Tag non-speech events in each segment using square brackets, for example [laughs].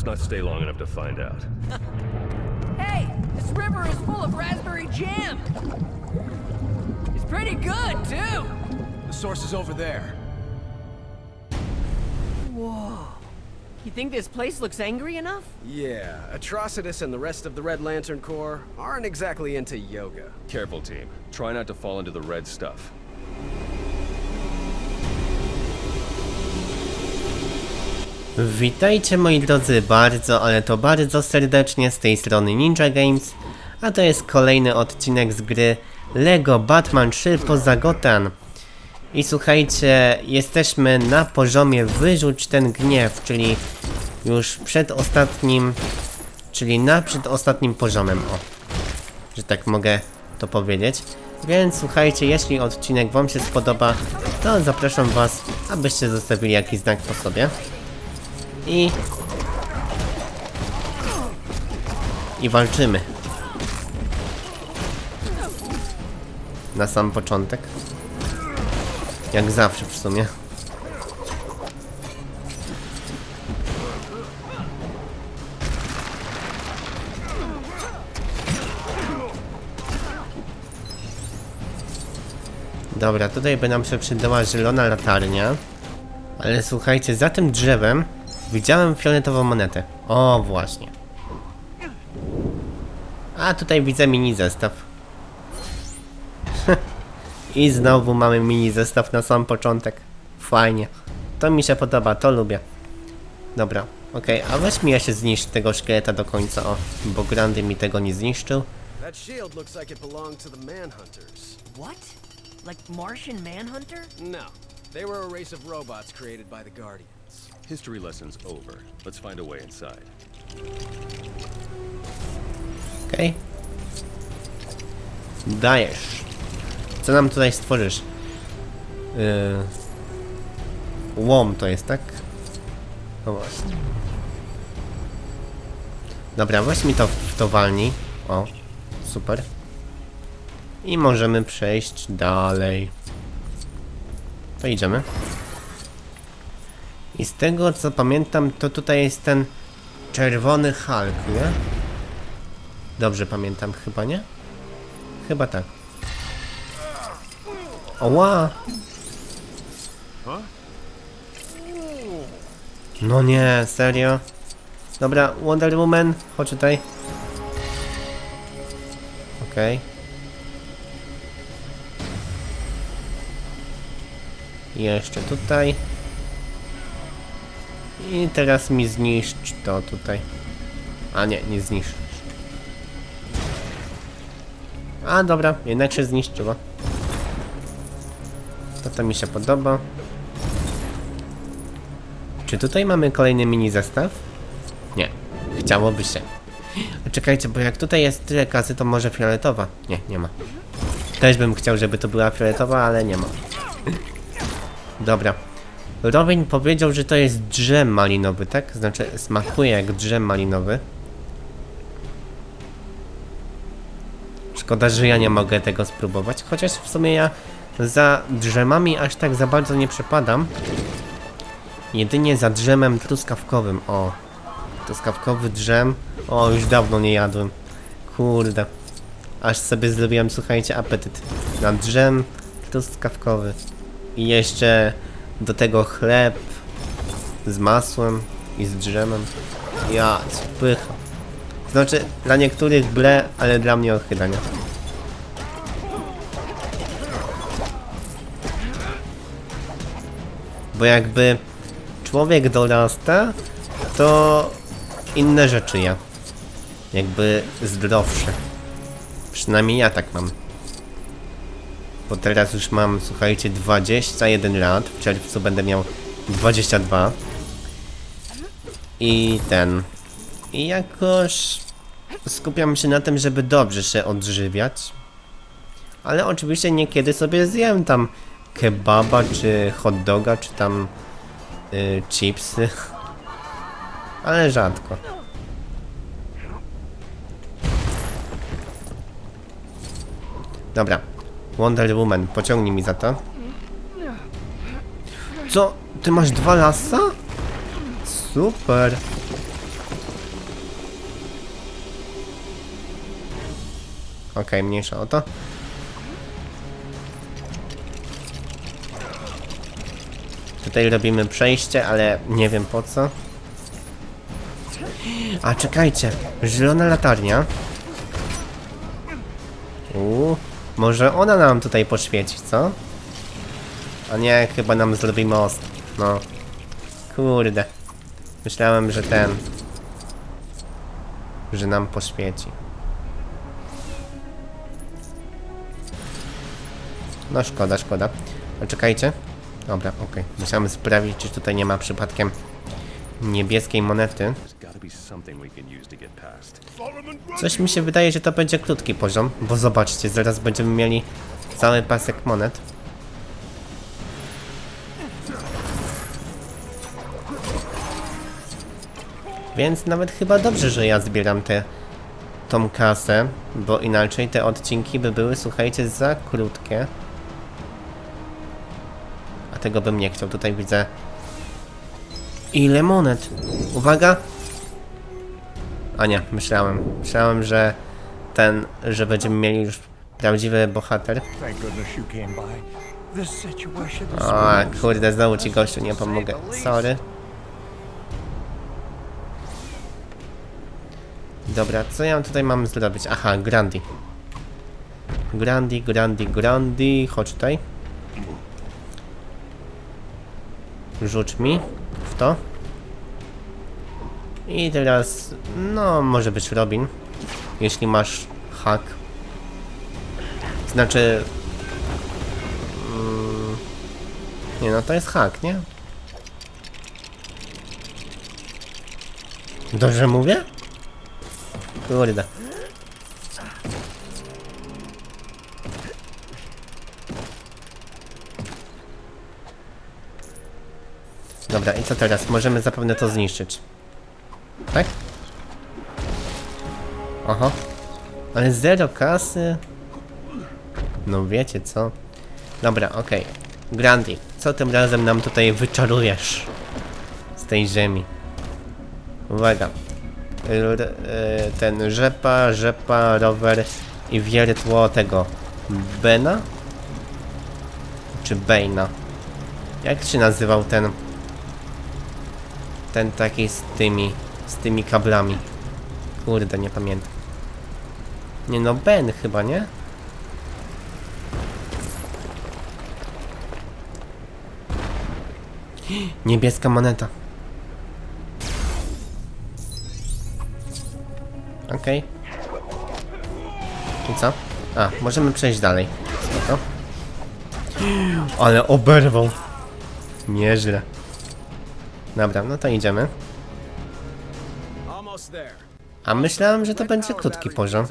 Let's not stay long enough to find out. [laughs] Hey, this river is full of raspberry jam. It's pretty good, too. The source is over there. Whoa. You think this place looks angry enough? Yeah, Atrocitus and the rest of the Red Lantern Corps aren't exactly into yoga. Careful, team. Try not to fall into the red stuff. Witajcie moi drodzy bardzo, ale to bardzo serdecznie z tej strony Ninja Games, a to jest kolejny odcinek z gry LEGO Batman 3 poza Gotham. I słuchajcie, jesteśmy na poziomie wyrzuć ten gniew, czyli już przed ostatnim, czyli na przedostatnim poziomem, o, że tak mogę to powiedzieć. Więc słuchajcie, jeśli odcinek wam się spodoba, to zapraszam was, abyście zostawili jakiś znak po sobie. I... I walczymy. Na sam początek. Jak zawsze w sumie. Dobra, tutaj by nam się przydała zielona latarnia. Ale słuchajcie, za tym drzewem widziałem fioletową monetę. O, właśnie. A tutaj widzę mini zestaw. [laughs] I znowu mamy mini zestaw na sam początek. Fajnie. To mi się podoba, to lubię. Dobra, okej, a weź mi ja się zniszcz tego szkieleta do końca, o. Bo Grandy mi tego nie zniszczył. That shield looks like it belonged to the Manhunters. What? Like Martian Manhunter? No, they were a race of robots created by the Guardians. History lesson's over. Let's find a way inside. Okej. Dajesz. Co nam tutaj stworzysz? Yy... Łom to jest, tak? No właśnie. Dobra, weź mi to w to walni. O, super. I możemy przejść dalej. To idziemy. I z tego co pamiętam, to tutaj jest ten czerwony Hulk, nie? Dobrze pamiętam, chyba nie? Chyba tak. Oła! No nie, serio? Dobra, Wonder Woman, chodź tutaj. Okej. Jeszcze tutaj. I teraz mi zniszcz to tutaj. A nie, nie zniszczysz. A dobra, jednak się zniszczyło. To to mi się podoba. Czy tutaj mamy kolejny mini zestaw? Nie. Chciałoby się. Czekajcie, bo jak tutaj jest tyle kasy, to może fioletowa. Nie, nie ma. Też bym chciał, żeby to była fioletowa, ale nie ma. Dobra. Robin powiedział, że to jest drzem malinowy, tak? Znaczy, smakuje jak drzem malinowy. Szkoda, że ja nie mogę tego spróbować, chociaż w sumie ja za drzemami aż tak za bardzo nie przepadam. Jedynie za drzemem truskawkowym, o. Truskawkowy drzem, o już dawno nie jadłem. Kurde. Aż sobie zrobiłem, słuchajcie, apetyt. Na drzem truskawkowy. I jeszcze do tego chleb z masłem i z drzemem. Ja, pycha. Znaczy, dla niektórych ble, ale dla mnie odchylania. Bo jakby człowiek dorasta, to inne rzeczy ja. Jakby zdrowsze. Przynajmniej ja tak mam. Bo teraz już mam, słuchajcie, 21 lat. W czerwcu będę miał 22. I ten. I jakoś skupiam się na tym, żeby dobrze się odżywiać. Ale oczywiście niekiedy sobie zjem tam kebaba, czy hot doga, czy tam y, chipsy. [laughs] Ale rzadko. Dobra. Wonder Woman, pociągnij mi za to. Co? Ty masz dwa lasa? Super. Okej, okay, mniejsza o to. Tutaj robimy przejście, ale nie wiem po co. A czekajcie, zielona latarnia. Uuu może ona nam tutaj poświeci, co? A nie, chyba nam zrobi most. No. Kurde. Myślałem, że ten... Że nam poświeci. No szkoda, szkoda. A czekajcie. Dobra, okej. Musiałem sprawdzić, czy tutaj nie ma przypadkiem niebieskiej monety. Coś mi się wydaje, że to będzie krótki poziom, bo zobaczcie, zaraz będziemy mieli cały pasek monet. Więc nawet chyba dobrze, że ja zbieram tę tą kasę, bo inaczej te odcinki by były, słuchajcie, za krótkie. A tego bym nie chciał. Tutaj widzę ile monet. Uwaga! A nie, myślałem. Myślałem, że ten, że będziemy mieli już prawdziwy bohater. O, kurde, znowu ci gościu nie pomogę. Sorry. Dobra, co ja tutaj mam zrobić? Aha, Grandi. Grandi, Grandi, Grandi. Chodź tutaj. Rzuć mi w to. I teraz, no, może być Robin. Jeśli masz hak. Znaczy, Nie no, to jest hak, nie? Dobrze mówię? Kurde. Dobra, i co teraz? Możemy zapewne to zniszczyć. Tak? Oho. Ale zero kasy. No wiecie co? Dobra, okej. Grandi, co tym razem nam tutaj wyczarujesz z tej ziemi? Uwaga. R e, ten rzepa, rzepa, rower i wiertło tego Bena? Czy Bejna? Jak się nazywał ten ten taki z tymi z tymi kablami? Kurde, nie pamiętam. Nie no, Ben chyba, nie? [gasps] Niebieska moneta. Okej. I co? A, możemy przejść dalej. Spoko. [gasps] Ale oberwał. Nieźle. Dobra, no to idziemy. A myślałem, że to będzie krótki poziom.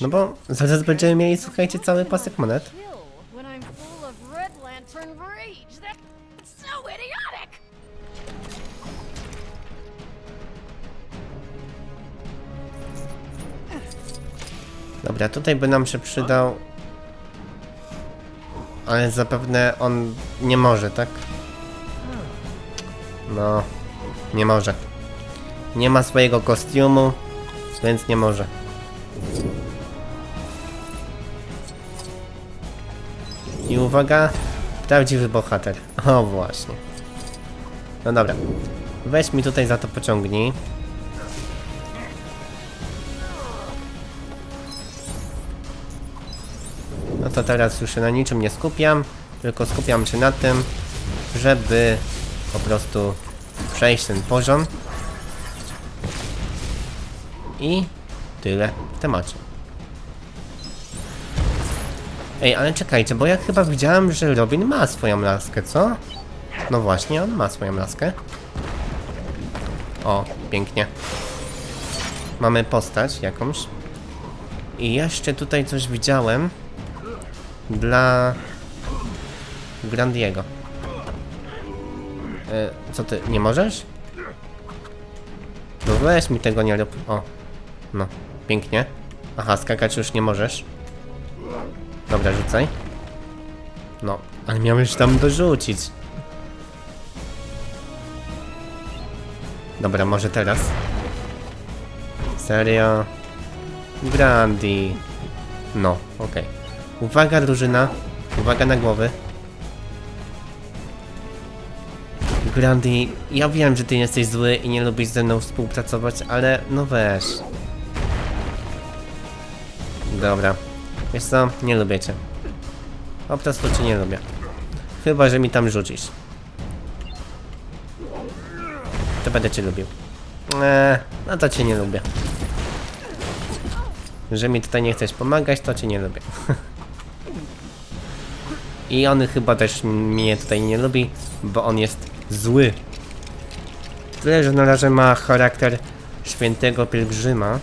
No bo zaraz będziemy mieli, słuchajcie, cały pasek monet. Dobra, tutaj by nam się przydał... Ale zapewne on nie może, tak? No, nie może. Nie ma swojego kostiumu, więc nie może. I uwaga, prawdziwy bohater. O właśnie. No dobra. Weź mi tutaj za to pociągnij. No to teraz już się na niczym nie skupiam, tylko skupiam się na tym, żeby po prostu przejść ten poziom. I tyle w temacie. Ej, ale czekajcie, bo ja chyba widziałem, że Robin ma swoją laskę, co? No właśnie, on ma swoją laskę. O, pięknie. Mamy postać jakąś. I jeszcze tutaj coś widziałem dla Grandiego. E, co ty, nie możesz? No weź mi tego nie rób. O, no, pięknie. Aha, skakać już nie możesz. Dobra, rzucaj. No, ale miałeś tam dorzucić. Dobra, może teraz. Serio? Grandi. No, okej. Uwaga drużyna. Uwaga na głowy. Grandi, ja wiem, że ty jesteś zły i nie lubisz ze mną współpracować, ale no weź. Dobra. Wiesz co? Nie lubię cię. Po prostu cię nie lubię. Chyba, że mi tam rzucisz. To będę cię lubił. Eee, no to cię nie lubię. Że mi tutaj nie chcesz pomagać, to cię nie lubię. [laughs] I on chyba też mnie tutaj nie lubi, bo on jest zły. Tyle, że na razie ma charakter świętego pielgrzyma.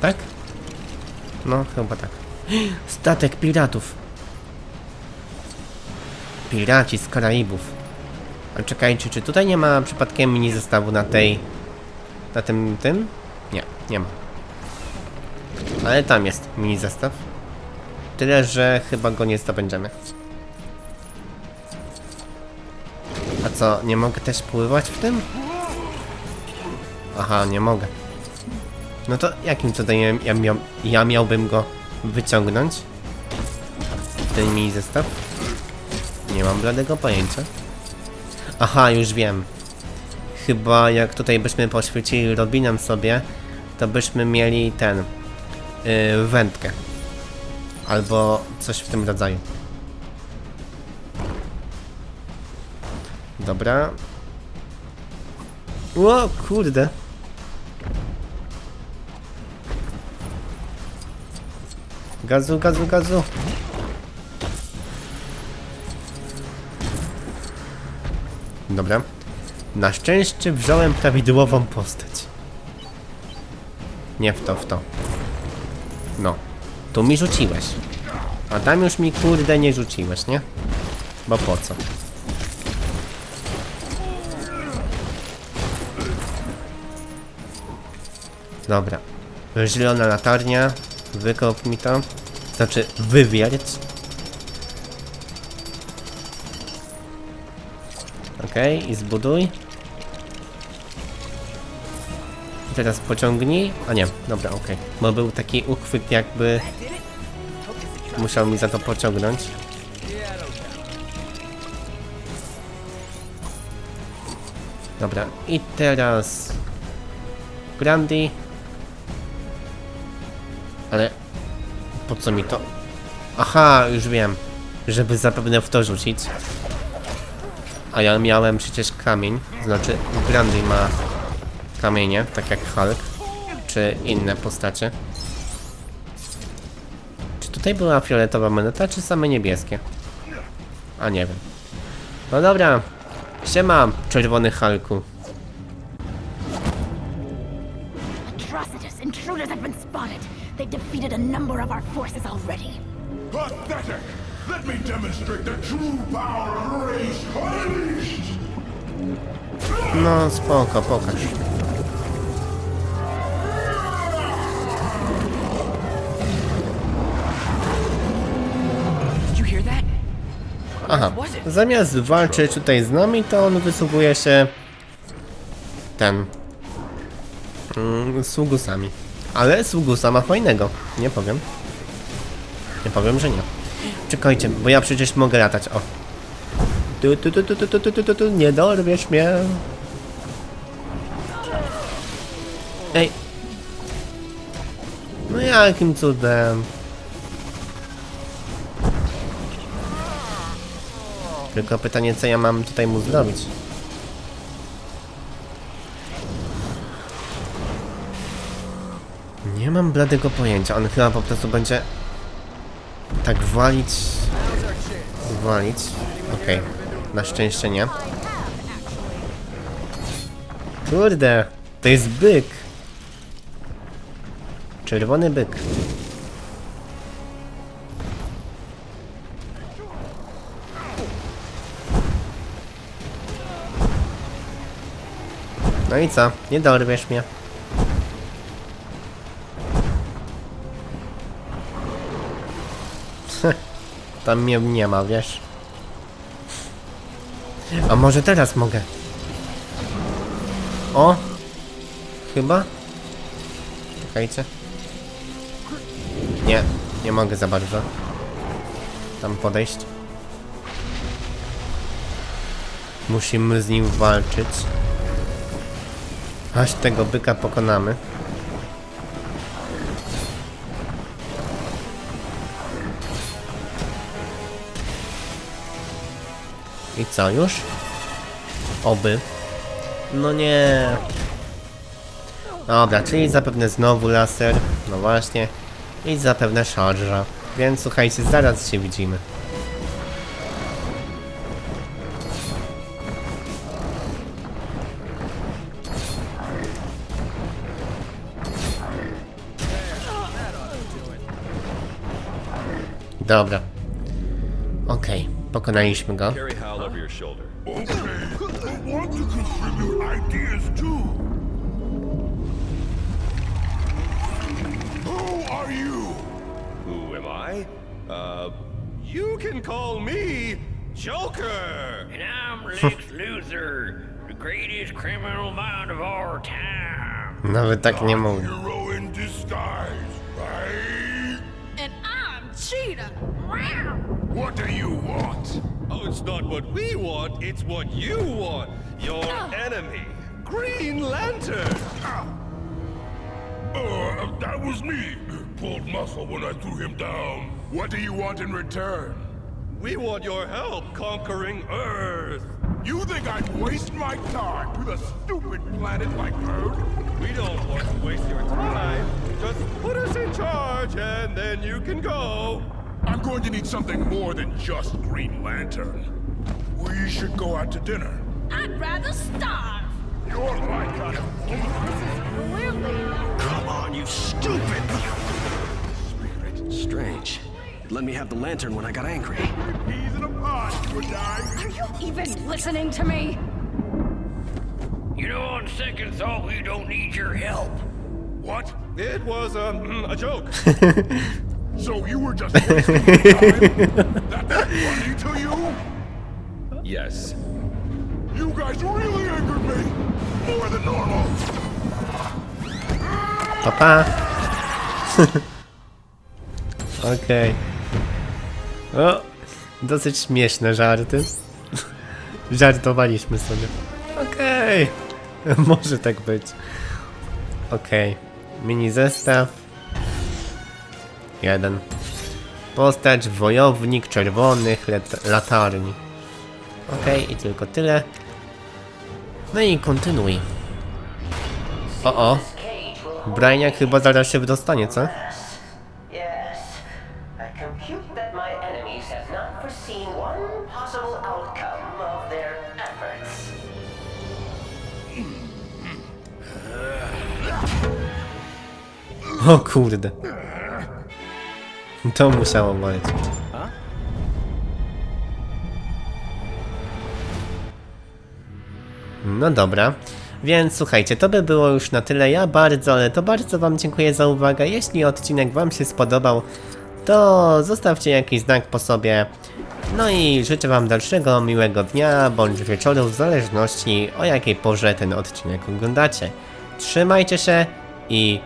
Tak? No, chyba tak. [gasps] Statek piratów. Piraci z Karaibów. A czekajcie, czy tutaj nie ma przypadkiem mini zestawu na tej... Na tym, tym? Nie, nie ma. Ale tam jest mini zestaw. Tyle, że chyba go nie zdobędziemy. Co, nie mogę też pływać w tym? Aha, nie mogę. No to jakim cudem ja, ja, miał, ja miałbym go wyciągnąć? Ten mini zestaw? Nie mam bladego pojęcia. Aha, już wiem. Chyba jak tutaj byśmy poświecili Robinem sobie, to byśmy mieli ten... Yy, wędkę. Albo coś w tym rodzaju. Dobra. O kurde. Gazu, gazu, gazu. Dobra. Na szczęście wziąłem prawidłową postać. Nie w to, w to. No. Tu mi rzuciłeś. A tam już mi kurde nie rzuciłeś, nie? Bo po co? Dobra. Zielona latarnia. Wykop mi to. Znaczy, wywierć. Okej, i zbuduj. I teraz pociągnij. A nie, dobra, okej. Bo był taki uchwyt jakby... Musiał mi za to pociągnąć. Dobra, i teraz... Grandi. Ale... Po co mi to? Aha, już wiem. Żeby zapewne w to rzucić. A ja miałem przecież kamień. Znaczy, Grandi ma kamienie, tak jak Hulk. Czy inne postacie. Czy tutaj była fioletowa moneta, czy same niebieskie? A nie wiem. No dobra. Siema, czerwony Hulku. Defeated a number of our forces already. Pathetic! Let me demonstrate the true power of Unleashed! No spoko, pokaż. Did you hear that? Aha, zamiast walczyć tutaj z nami, to on wysługuje się ten mm, sługusami. Ale sługusa ma fajnego, nie powiem. Nie powiem, że nie. Czekajcie, bo ja przecież mogę latać, o. Tu, tu, tu, tu, tu, tu, tu, tu, tu, nie dorwiesz mnie. Ej. No jakim cudem? Tylko pytanie, co ja mam tutaj mu zrobić? Nie mam bladego pojęcia. On chyba po prostu będzie tak walić. Walić. Okej. Na szczęście nie. Kurde, to jest byk. Czerwony byk. No i co? Nie dorwiesz mnie. [laughs] Tam mnie nie ma, wiesz? A może teraz mogę? O! Chyba? Czekajcie. Nie, nie mogę za bardzo. Tam podejść. Musimy z nim walczyć. Aż tego byka pokonamy. I co już? Oby. No nie. Dobra, czyli zapewne znowu laser. No właśnie. I zapewne szarża. Więc słuchajcie, zaraz się widzimy. Dobra. Okej, pokonaliśmy go. Carry Hal over your shoulder. Okay, I want to contribute ideas too. Who are you? Who am I? Uh, you can call me Joker! And I'm Lex Luthor, [laughs] the greatest criminal mind of our time. Nawet tak nie mówię. Hero in disguise, right? And I'm Cheetah. Wow. What do you want? Oh, it's not what we want, it's what you want! Your enemy, Green Lantern! Uh, that was me. Pulled muscle when I threw him down. What do you want in return? We want your help conquering Earth! You think I'd waste my time with a stupid planet like Earth? We don't want to waste your time. Just put us in charge and then you can go. I'm going to need something more than just Green Lantern. We should go out to dinner. I'd rather starve. You're my kind of Clearly. Come on, you stupid! Spirit, strange. Let me have the lantern when I got angry. peas in a pod, you and I. Are you even listening to me? You know, on second thought, we don't need your help. What? It was um, a joke. [laughs] So you were just wasting time? That's funny to you? yes. You guys really angered me. More than normal. Pa, pa. [laughs] Okej. O, dosyć śmieszne żarty. Żartowaliśmy sobie. Okej. [laughs] Może tak być. Okej. Mini zestaw. Jeden. Postać wojownik czerwonych lat latarni. Okej, i tylko tyle. No i kontynuuj. O, o. Brainiak chyba zaraz się wydostanie, co? O kurde. To musiało boleć. No dobra. Więc słuchajcie, to by było już na tyle. Ja bardzo, ale to bardzo Wam dziękuję za uwagę. Jeśli odcinek Wam się spodobał, to zostawcie jakiś znak po sobie. No i życzę Wam dalszego miłego dnia bądź wieczoru, w zależności o jakiej porze ten odcinek oglądacie. Trzymajcie się i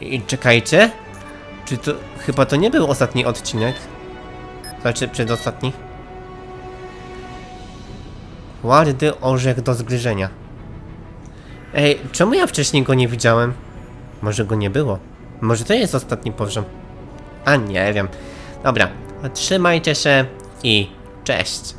i czekajcie. Czy to. Chyba to nie był ostatni odcinek? Znaczy, przedostatni? Twardy orzech do zgryzienia. Ej, czemu ja wcześniej go nie widziałem? Może go nie było? Może to jest ostatni poziom? A nie wiem. Dobra, trzymajcie się i cześć.